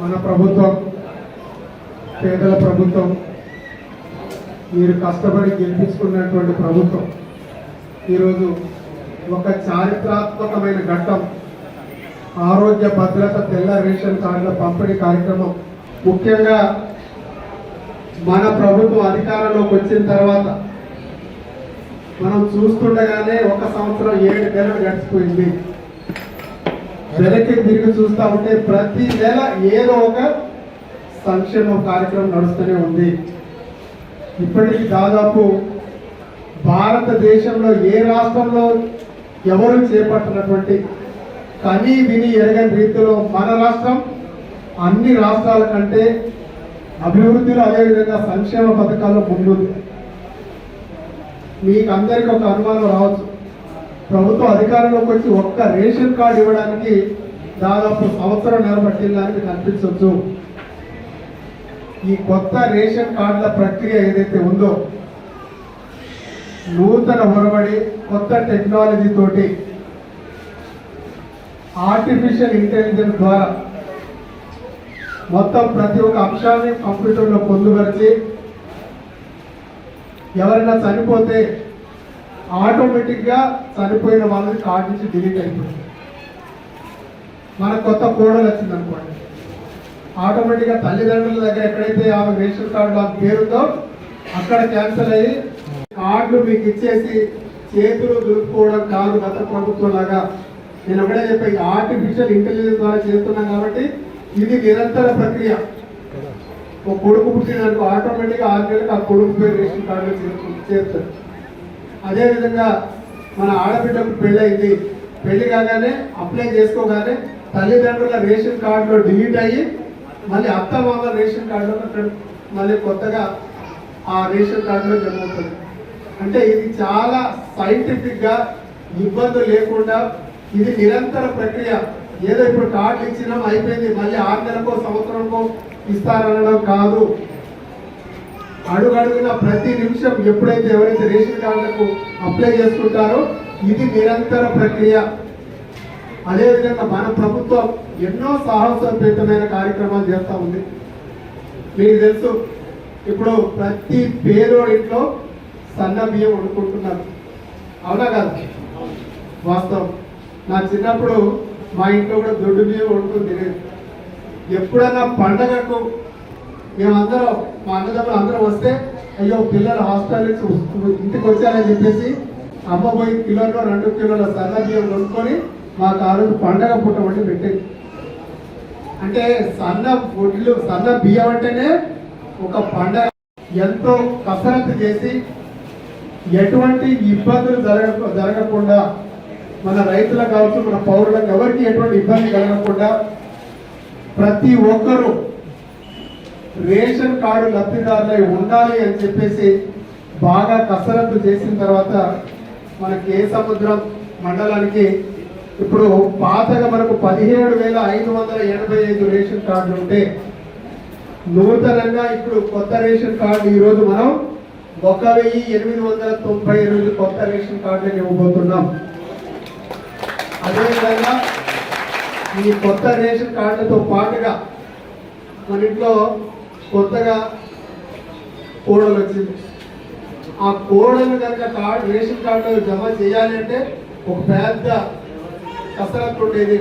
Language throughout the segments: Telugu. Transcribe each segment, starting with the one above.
మన ప్రభుత్వం పేదల ప్రభుత్వం మీరు కష్టపడి గెలిపించుకున్నటువంటి ప్రభుత్వం ఈరోజు ఒక చారిత్రాత్మకమైన ఘట్టం ఆరోగ్య భద్రత తెల్ల రేషన్ కార్డుల పంపిణీ కార్యక్రమం. ముఖ్యంగా మన ప్రభుత్వం అధికారంలోకి వచ్చిన తర్వాత మనం చూస్తుండగానే ఒక సంవత్సరం ఏడు నెలలు గడిచిపోయింది. వెనక్కి తిరిగి చూస్తా ఉంటే ప్రతి నెల ఏదో ఒక సంక్షేమ కార్యక్రమం నడుస్తూనే ఉంది. ఇప్పటికి దాదాపు భారతదేశంలో ఏ రాష్ట్రంలో ఎవరు చేపట్టినటువంటి కని విని ఎరగని రీతిలో మన రాష్ట్రం అన్ని రాష్ట్రాల కంటే అభివృద్ధిలో అదేవిధంగా సంక్షేమ పథకాల్లో ముందు మీకు అందరికీ ఒక అనుమానం రావచ్చు. ప్రభుత్వం అధికారంలోకి వచ్చి ఒక్క రేషన్ కార్డు ఇవ్వడానికి దాదాపు సంవత్సరం నిలబట్టిందని కనిపించవచ్చు. ఈ కొత్త రేషన్ కార్డుల ప్రక్రియ ఏదైతే ఉందో నూతన ఒరబడి కొత్త టెక్నాలజీ తోటి ఆర్టిఫిషియల్ ఇంటెలిజెన్స్ ద్వారా మొత్తం ప్రతి ఒక్క అంశాన్ని కంప్యూటర్లో పొందుపరిచి ఎవరైనా చనిపోతే ఆటోమేటిక్గా చనిపోయిన వాళ్ళని కార్డు నుంచి డిలీట్ అయిపోతుంది మన కొత్త కోడలు వచ్చింది అనుకోండి. ఆటోమేటిక్గా తల్లిదండ్రుల దగ్గర ఎక్కడైతే ఆమె రేషన్ కార్డు ఆమె పేరుందో అక్కడ క్యాన్సిల్ అయ్యి కార్డులు మీకు ఇచ్చేసి చేతులు దులుపుకోవడం కాదు గత ప్రభుత్వం లాగా. నేను ఒకటే చెప్పా ఆర్టిఫిషియల్ ఇంటెలిజెన్స్ ద్వారా చేస్తున్నాం కాబట్టి ఇది నిరంతర ప్రక్రియ. ఒక కొడుకు పుట్టినట్టు ఆటోమేటిక్గా ఆరు నెలలకు ఆ కొడుకు పేరు రేషన్ కార్డులో చేర్చు- చేరుతారు అదేవిధంగా మన ఆడబిడ్డకు పెళ్ళయింది. పెళ్ళి కాగానే అప్లై చేసుకోగానే తల్లిదండ్రుల రేషన్ కార్డులో డిలీట్ అయ్యి మళ్ళీ అత్త మామ రేషన్ కార్డులో మళ్ళీ కొత్తగా ఆ రేషన్ కార్డులో జమ అవుతుంది. అంటే ఇది చాలా సైంటిఫిక్గా ఇబ్బందులు లేకుండా ఇది నిరంతర ప్రక్రియ. ఏదో ఇప్పుడు కార్డు ఇచ్చినాం అయిపోయింది. మళ్ళీ ఆరు నెలకో సంవత్సరంకో ఇస్తారనడం కాదు. అడుగడుగున ప్రతి నిమిషం ఎప్పుడైతే ఎవరైతే రేషన్ కార్డులకు అప్లై చేసుకుంటారో ఇది నిరంతర ప్రక్రియ. అదేవిధంగా మన ప్రభుత్వం ఎన్నో సాహసోపేతమైన కార్యక్రమాలు చేస్తూ ఉంది. మీకు తెలుసు ఇప్పుడు ప్రతి పేదోడి ఇంట్లో సన్న బియ్యం వండుకుంటున్నారు. అవునా కాదు? వాస్తవం. నా చిన్నప్పుడు మా ఇంట్లో కూడా దొడ్డు బియ్యం వండుకుని తినేది. ఎప్పుడైనా పండగకు మేమందరం మా అన్నదమ్ములు అందరం వస్తే అయ్యో పిల్లలు హాస్టల్ నుంచి ఇంటికి వచ్చారని చెప్పేసి అమ్మ పోయి కిలోలో రెండు కిలోల సన్న బియ్యం కొనుక్కొని మాకు ఆ రోజు పండగ పుట్ట వండి పెట్టేది. అంటే సన్న వడ్లు సన్న బియ్యం అంటేనే ఒక పండగ. ఎంతో కసరత్తు చేసి ఎటువంటి ఇబ్బందులు జరగ జరగకుండా మన రైతులకు కావచ్చు మన పౌరులకు ఎవరికి ఎటువంటి ఇబ్బంది కలగకుండా ప్రతి ఒక్కరూ రేషన్ కార్డు లబ్ధిదారులై ఉండాలి అని చెప్పేసి బాగా కసరత్తు చేసిన తర్వాత మన కే సముద్రం మండలానికి ఇప్పుడు పాతగా మనకు పదిహేడు వేల ఐదు వందల ఎనభై ఐదు రేషన్ కార్డులు ఉంటే నూతనంగా ఇప్పుడు కొత్త రేషన్ కార్డు ఈరోజు మనం ఒక వెయ్యి ఎనిమిది వందల తొంభై ఎనిమిది కొత్త రేషన్ కార్డులను ఇవ్వబోతున్నాం. అదేవిధంగా ఈ కొత్త రేషన్ కార్డులతో పాటుగా మన ఇంట్లో కొత్తగా కోడలు వచ్చింది. ఆ కోడలు కనుక కార్డు రేషన్ కార్డు జమ చేయాలి అంటే ఒక పెద్ద కసరత్తు ఉండేది.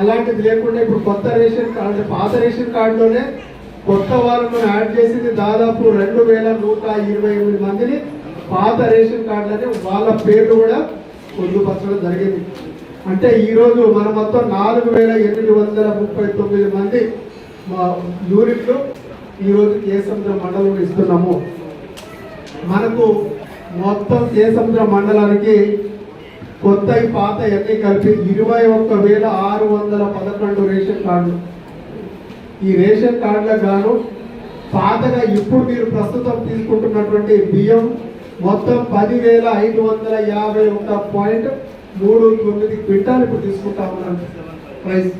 అలాంటిది లేకుండా ఇప్పుడు కొత్త రేషన్ కార్డు పాత రేషన్ కార్డులోనే కొత్త వాళ్ళను యాడ్ చేసింది దాదాపు రెండు వేల నూట ఇరవై ఎనిమిది మందిని పాత రేషన్ కార్డులని వాళ్ళ పేర్లు కూడా పొందుపరచడం జరిగింది. అంటే ఈరోజు మన మొత్తం నాలుగు వేల ఎనిమిది వందల ముప్పై తొమ్మిది మంది మా యూనిట్లు ఈరోజు కేసముద్ర మండలం ఇస్తున్నాము. మనకు మొత్తం కేసముద్ర మండలానికి కొత్త పాత అన్ని కలిపి ఇరవై ఒక్క వేల ఆరు వందల పదకొండు రేషన్ కార్డులు. ఈ రేషన్ కార్డులకు గాను పాతగా ఇప్పుడు మీరు ప్రస్తుతం తీసుకుంటున్నటువంటి బియ్యం మొత్తం పదివేల ఐదు వందల యాభై ఒక్క పాయింట్ మూడు తొమ్మిది క్వింటాలు ఇప్పుడు తీసుకుంటా ఉన్నాను ప్రైస్.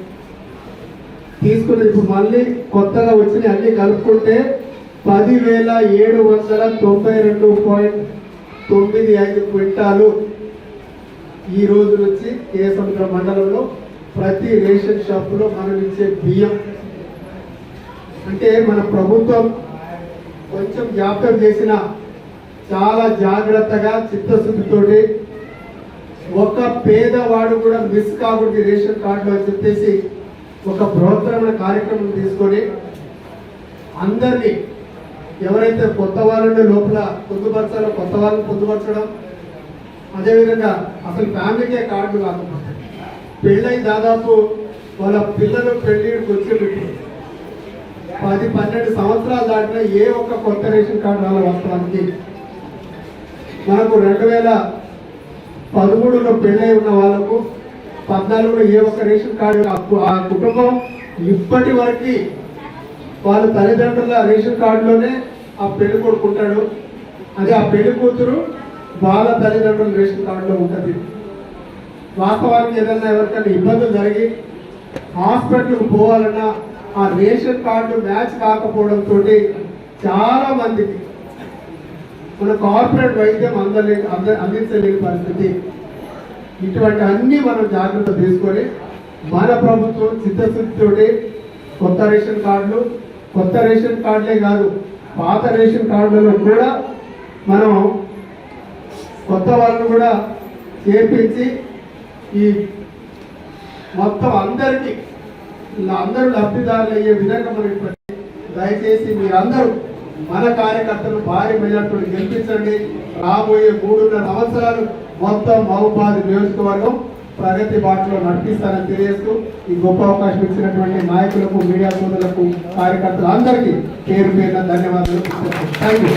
తీసుకుని ఇప్పుడు మళ్ళీ కొత్తగా వచ్చిన అన్ని కలుపుకుంటే పదివేల ఏడు వందల తొంభై రెండు పాయింట్ తొమ్మిది ఐదు క్వింటాలు ఈ రోజు నుంచి కేసముద్ర మండలంలో ప్రతి రేషన్ షాపులో మనం ఇచ్చే బియ్యం. అంటే మన ప్రభుత్వం కొంచెం జ్ఞాపకం చేసిన చాలా జాగ్రత్తగా చిత్తశుద్ధితోటి ఒక పేదవాడు కూడా మిస్ కాకూడదు రేషన్ కార్డులో అని చెప్పేసి ఒక బృహత్తరమైన కార్యక్రమం తీసుకొని అందరినీ ఎవరైతే కొత్త వాళ్ళని లోపల పొందుపరచాలో కొత్త వాళ్ళని పొందుపరచడం అదేవిధంగా అసలు ఫ్యామిలీకే కార్డు కాకపోతే పెళ్ళై దాదాపు వాళ్ళ పిల్లలు పెళ్ళికి కూర్చోబెట్టి పది పన్నెండు సంవత్సరాలు దాటినా ఏ ఒక్క కొత్త రేషన్ కార్డు రాల వాస్తవానికి మనకు రెండు వేల పదమూడులో పెళ్ళై ఉన్న వాళ్ళకు పద్నాలుగులో ఏ ఒక్క రేషన్ కార్డు ఆ కుటుంబం ఇప్పటి వరకు వాళ్ళ తల్లిదండ్రుల రేషన్ కార్డులోనే ఆ పెళ్ళి కొడుకుంటాడు అదే ఆ పెళ్ళి కూతురు వాళ్ళ తల్లిదండ్రుల రేషన్ కార్డులో ఉంటుంది. వాస్తవానికి ఏదైనా ఎవరికైనా ఇబ్బందులు జరిగి హాస్పిటల్కి పోవాలన్నా ఆ రేషన్ కార్డు మ్యాచ్ కాకపోవడంతో చాలా మందికి మన కార్పొరేట్ వైద్యం అందలే అంద అందించలేని పరిస్థితి. ఇటువంటి అన్ని మనం జాగ్రత్త తీసుకొని మన ప్రభుత్వం చిత్తశుద్ధితోటి కొత్త రేషన్ కార్డులు కొత్త రేషన్ కార్డులే కాదు పాత రేషన్ కార్డులలో కూడా మనం కొత్త వాళ్ళను కూడా చేర్పించి ఈ మొత్తం అందరికీ అందరూ లబ్ధిదారులు అయ్యే విధంగా మనం దయచేసి మీరందరూ మన కార్యకర్తలు భారీ మెజార్టీలు గెలిపించండి. రాబోయే మూడున్నర సంవత్సరాలు మొత్తం మహబూబాద్ నియోజకవర్గం ప్రగతి బాటలో నడిపిస్తానని తెలియజేస్తూ ఈ గొప్ప అవకాశం ఇచ్చినటువంటి నాయకులకు మీడియా సోదరులకు కార్యకర్తలు అందరికీ పేరు పేరున ధన్యవాదాలు థ్యాంక్ యూ